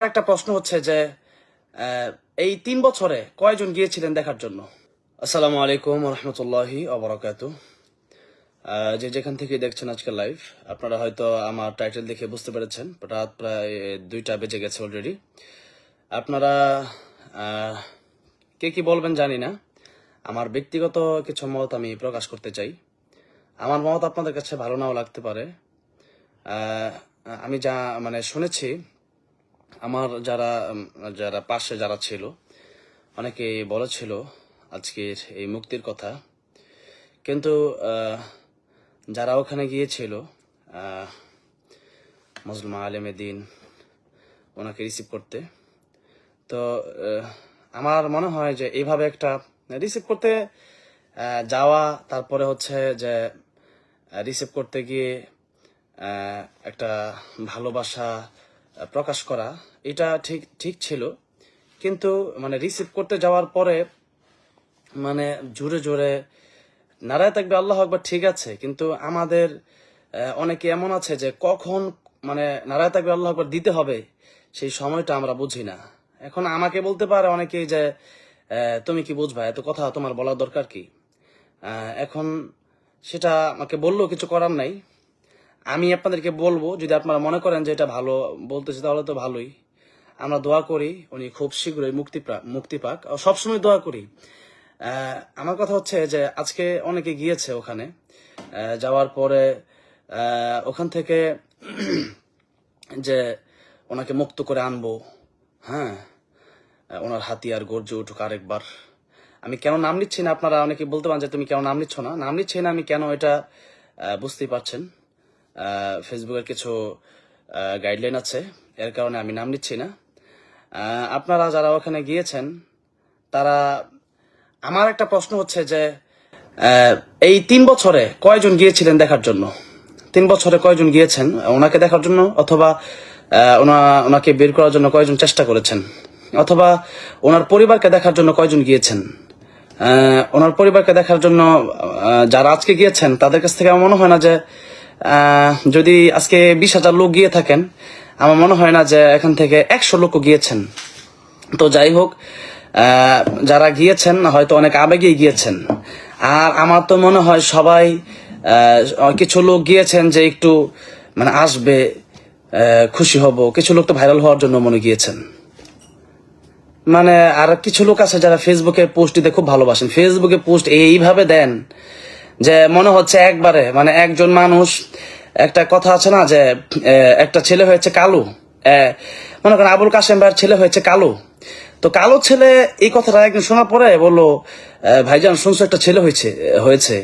একটা প্রশ্ন হচ্ছে যে এই তিন বছরে কয়জন গিয়েছিলেন দেখার জন্য? আসসালামু আলাইকুম রহমতুল্লাহি অবরাকাতু যে যেখান থেকে দেখছেন আজকে লাইভ, আপনারা হয়তো আমার টাইটেল দেখে বুঝতে পেরেছেন রাত প্রায় দুইটা বেজে গেছে অলরেডি আপনারা কে কি বলবেন জানি না। আমার ব্যক্তিগত কিছু মত আমি প্রকাশ করতে চাই। আমার মত আপনাদের কাছে ভালো নাও লাগতে পারে। আমি যা মানে শুনেছি আমার যারা যারা পাশে যারা ছিল, অনেকে বলেছিল আজকের এই মুক্তির কথা। কিন্তু যারা ওখানে গিয়েছিল মুসলিম আলেমে দিন ওনাকে রিসিভ করতে, তো আমার মনে হয় যে এইভাবে একটা রিসিভ করতে যাওয়া, তারপরে হচ্ছে যে রিসিভ করতে গিয়ে একটা ভালোবাসা প্রকাশ করা, এটা ঠিক ঠিক ছিল। কিন্তু মানে রিসিভ করতে যাওয়ার পরে মানে জোরে জোরে নারায় থাকবে, আল্লাহ একবার ঠিক আছে। কিন্তু আমাদের অনেকে এমন আছে যে কখন মানে নারায় থাকবে, আল্লাহ একবার দিতে হবে, সেই সময়টা আমরা বুঝি না। এখন আমাকে বলতে পারে অনেকেই যে তুমি কি বুঝবা, এত কথা তোমার বলার দরকার কি? এখন সেটা আমাকে বললেও কিছু করার নাই। আমি আপনাদেরকে বলব, যদি আপনারা মনে করেন যে এটা ভালো বলতেছি, তাহলে তো ভালোই। আমরা দোয়া করি, উনি খুব শীঘ্রই মুক্তি মুক্তি পাক। সবসময় দোয়া করি। আমার কথা হচ্ছে যে আজকে অনেকে গিয়েছে ওখানে। যাওয়ার পরে ওখান থেকে যে ওনাকে মুক্ত করে আনব হ্যাঁ ওনার হাতিয়ার গর্জে উঠুক আরেকবার। আমি কেন নাম নিচ্ছি না? আপনারা অনেকে বলতে পারেন যে তুমি কেন নাম নিচ্ছ না? নাম নিচ্ছি না, আমি কেন এটা বুঝতেই পারছেন। ফেসবুকের কিছু গাইডলাইন আছে। এর কারণে আমি নাম নিচ্ছি না। আপনারা যারা ওখানে গিয়েছেন, তারা, আমার একটা প্রশ্ন হচ্ছে যে এই তিন বছরে কয়জন গিয়েছিলেন দেখার জন্য? তিন বছরে কয়জন গিয়েছেন? ওনাকে দেখার জন্য অথবা ওনাকে বের করার জন্য কয়জন চেষ্টা করেছেন? অথবা ওনার পরিবারকে দেখার জন্য কয়জন গিয়েছেন? ওনার পরিবারকে দেখার জন্য যারা আজকে গিয়েছেন, তাদের কাছ থেকে আমার মনে হয় না যে যদি আজকে বিশ হাজার লোক গিয়ে থাকেন, আমার মনে হয় না যে এখান থেকে একশো লোকও গিয়েছেন। তো যাই হোক যারা গিয়েছেন, হয়তো অনেক আবেগেই গিয়েছেন। আর আমার তো মনে হয় সবাই কিছু লোক গিয়েছেন যে একটু মানে আসবে খুশি হব। কিছু লোক তো ভাইরাল হওয়ার জন্য মনে গিয়েছেন। মানে আর কিছু লোক আছে যারা ফেসবুকে পোস্ট দিতে খুব ভালোবাসেন। ফেসবুকে পোস্ট এইভাবে দেন যে মনে হচ্ছে একবারে মানে একজন মানুষ, একটা কথা আছে না যে একটা ছেলে হয়েছে কালো মনে করেন আবুল কাশেম ভাইয়ের ছেলে হয়েছে কালো। তো কালো ছেলে এই কথাটা একদিন শোনার পরে বলল ভাইজান শুনছো একটা ছেলে হয়েছে হয়েছে?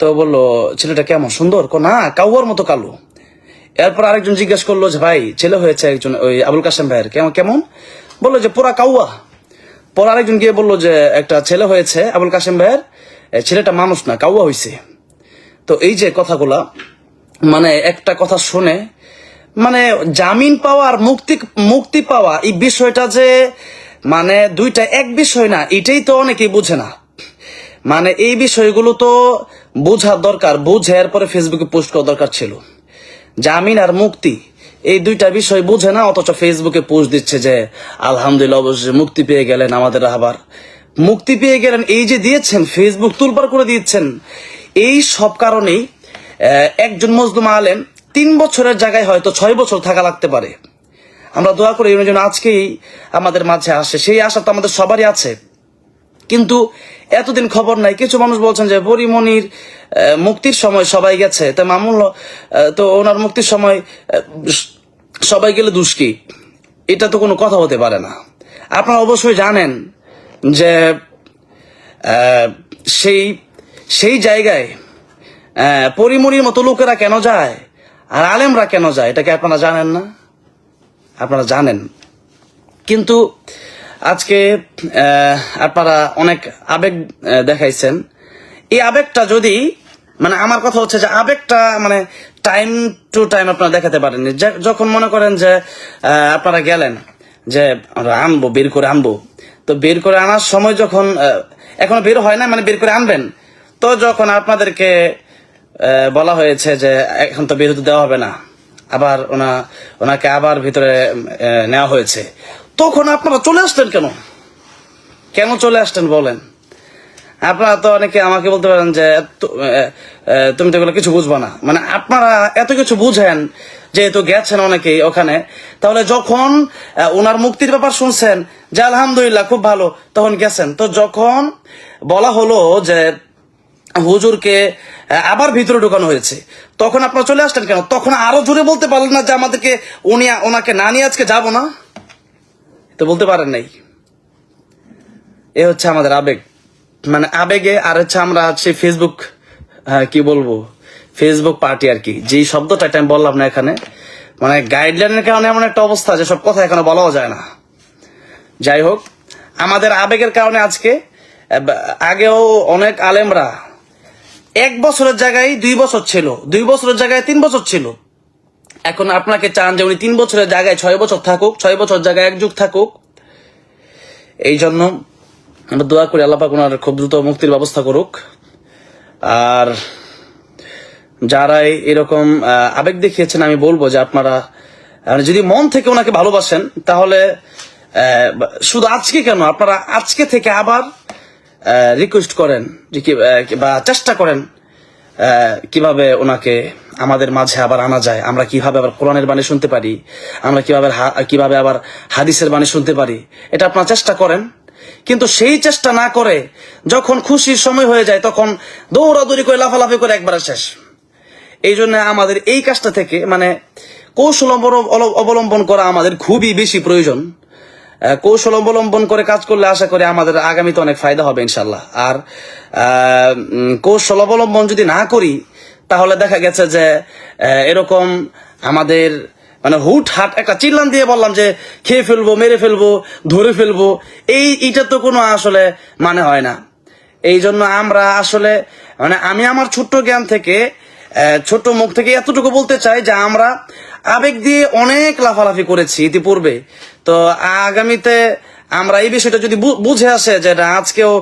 তো বলল, ছেলেটা কেমন, সুন্দর? না, কাউয়ার মতো কালো। এরপর আরেকজন জিজ্ঞেস করল যে, ভাই, ছেলে হয়েছে একজন ওই আবুল কাশেম ভাইয়ের, কেমন কেমন? বলল যে পুরা কাউয়া। পর আরেকজন গিয়ে বলল যে, একটা ছেলে হয়েছে আবুল কাশেম ভাইয়ের ছেলেটা মানুষ না, কাউয়া হয়েছে তো এই যে কথাগুলা মানে একটা কথা শুনে মানে জামিন পাওয়া আর মুক্তি মুক্তি পাওয়া, এই বিষয়টা যে মানে দুইটা এক বিষয় না, এটাই তো অনেকেই বুঝে না। মানে এই বিষয়গুলো তো বোঝার দরকার, বুঝে এরপরে ফেসবুকে পোস্ট করা দরকার ছিল। জামিন আর মুক্তি, এই দুইটা বিষয় বুঝে না, অথচ ফেসবুকে পোস্ট দিচ্ছে যে, আলহামদুলিল্লাহ অবশ্যই মুক্তি পেয়ে গেলেন আমাদের আবার। মুক্তি পেয়ে গেলেন এই যে দিয়েছেন ফেসবুক তুলপার করে দিয়েছেন। এই সব কারণেই একজন মজলুম আলেম তিন বছরের জায়গায় হয়তো ছয় বছর থাকা লাগতে পারে। আমরা দোয়া করি উনি যেন আজকেই আমাদের মাঝে আসে। সেই আশা তো আমাদের সবারই আছে। কিন্তু এতদিন খবর নাই। কিছু মানুষ বলছেন যে পরিমণির মুক্তির সময় সবাই গেছে। তা মামুল তো ওনার মুক্তির সময় সবাই গেলে দুষ্কি এটা তো কোনো কথা হতে পারে না। আপনারা অবশ্যই জানেন যে সেই সেই জায়গায় আহ, পরিমণির মতো লোকেরা কেন যায়? আর আলেমরা কেন যায়? এটাকে আপনারা জানেন না? আপনারা জানেন। কিন্তু আজকে আপনারা অনেক আবেগ দেখাইছেন। এই আবেগটা যদি মানে আমার কথা হচ্ছে যে আবেগটা মানে টাইম টু টাইম আপনারা দেখাতে পারেন যখন মনে করেন যে আপনারা গেলেন যে আনব বের করে আনব তো বের করে আনার সময় যখন এখনও বের হয় না মানে বের করে আনবেন, তো যখন আপনাদেরকে বলা হয়েছে যে এখন তো বের হতে দেওয়া হবে না, আবার ওনা, ওনাকে আবার ভিতরে নেওয়া হয়েছে, তখন আপনারা চলে আসতেন কেন? কেন চলে আসতেন বলেন? আপনারা তো অনেকে আমাকে বলতে পারেন যে তুমি তো এগুলো কিছু বুঝবা না। মানে আপনারা এত কিছু বুঝেন যেহেতু গেছেন অনেকেই ওখানে, তাহলে যখন ওনার মুক্তির ব্যাপার শুনছেন যে আলহামদুলিল্লাহ খুব ভালো, তখন গেছেন। তো যখন বলা হলো যে হুজুরকে আবার ভিতরে ঢুকানো হয়েছে, তখন আপনারা চলে আসলেন কেন? তখন আরও জোরে বলতে পারলেন না যে আমাদেরকে উনি ওনাকে না নিয়ে আজকে যাব না? তো বলতে পারেন নাই। এ হচ্ছে আমাদের আবেগ। মানে আবেগে, আর হচ্ছে আমরা হচ্ছে ফেসবুক কি বলব? ফেসবুক পার্টি আর কি। যেই শব্দটা আমি বললাম না এখানে। মানে গাইডলাইনের কারণে এমন একটা অবস্থা যে সব কথা এখানে বলাও যায় না। যাই হোক, আমাদের আবেগের কারণে আজকে আগেও অনেক আলেমরা এক বছরের জায়গায় দুই বছর ছিল, দুই বছরের জায়গায় তিন বছর ছিল। এখন আপনাকে চান যে উনি তিন বছরের জায়গায় ছয় বছর থাকুক, ছয় বছর জায়গায় এক যুগ থাকুক। এই জন্য আমরা দোয়া করি আল্লাপাক ওনার খুব দ্রুত মুক্তির ব্যবস্থা করুক। আর যারা এই- এরকম আবেগ দেখিয়েছেন আমি বলব যে আপনারা আহ, যদি মন থেকে ওনাকে ভালোবাসেন তাহলে শুধু আজকে কেন আপনারা আজকে থেকে আবার রিকোয়েস্ট করেন বা চেষ্টা করেন কীভাবে ওনাকে আমাদের মাঝে আবার আনা যায় আমরা কীভাবে আবার কোরআনের বাণী শুনতে পারি আমরা কীভাবে কীভাবে আবার হাদিসের বাণী শুনতে পারি এটা আপনারা চেষ্টা করেন। কিন্তু সেই চেষ্টা না করে যখন খুশির সময় হয়ে যায় তখন দৌড়াদৌড়ি করে লাফালাফি করে একবারে শেষ। এই জন্য আমাদের এই কাজটা থেকে মানে কৌশল অবলম্বন- করা আমাদের খুবই বেশি প্রয়োজন। কৌশল অবলম্বন করে কাজ করলে আশা করি আমাদের আগামীতে অনেক ফায়দা হবে ইনশাল্লাহ আর কৌশল অবলম্বন যদি না করি, তাহলে দেখা গেছে যে এরকম আমাদের মানে হুট হাট একটা চিল্লান দিয়ে বললাম যে, খেয়ে ফেলব, মেরে ফেলব, ধরে ফেলব, এই এটা তো কোনো আসলে মানে হয় না। এই জন্য আমরা আসলে মানে আমি আমার ছোট্ট জ্ঞান থেকে ছোট মুখ থেকে এতটুকু বলতে চাই যে আমরা আবেগ দিয়ে অনেক লাফালাফি করেছি ইতিপূর্বে। তো আগামীতে আমরা এই বিষয়টা যদি বুঝে আসে যে আজকেও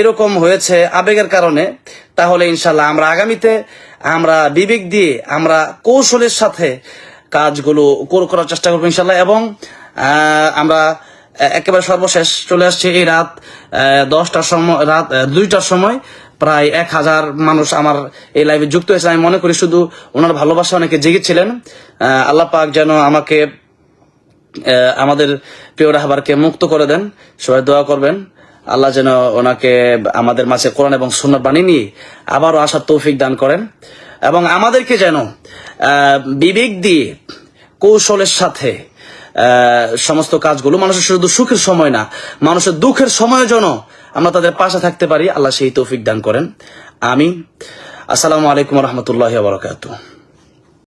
এরকম হয়েছে আবেগের কারণে, তাহলে ইনশাল্লাহ আমরা আগামীতে আমরা বিবেক দিয়ে আমরা কৌশলের সাথে কাজগুলো করার চেষ্টা করব ইনশাল্লাহ এবং আমরা একেবারে সর্বশেষ চলে আসছে এই রাত দশটার সময়, রাত দুইটার সময়। প্রায় এক হাজার মানুষ আমার এই লাইভে যুক্ত হয়েছে। আমি মনে করি শুধু ওনার ভালোবাসা অনেকে জেগেছিলেন। আল্লাহ পাক যেন আমাকে আমাদের প্রিয় রাহবারকে মুক্ত করে দেন। সবাই দোয়া করবেন। আল্লাহ যেন ওনাকে আমাদের মাঝে কোরআন এবং সুন্নাত বানিয়ে নিয়ে আবারও আসার তৌফিক দান করেন। এবং আমাদেরকে যেন বিবেক দিয়ে, কৌশলের সাথে সমস্ত কাজগুলো, মানুষের শুধু সুখের সময় না, মানুষের দুঃখের সময়ের জন্য আমরা তাদের পাশে থাকতে পারি। আল্লাহ সেই তৌফিক দান করেন। আমি আসসালামু আলাইকুম রহমতুল্লাহ বারকাতুহ।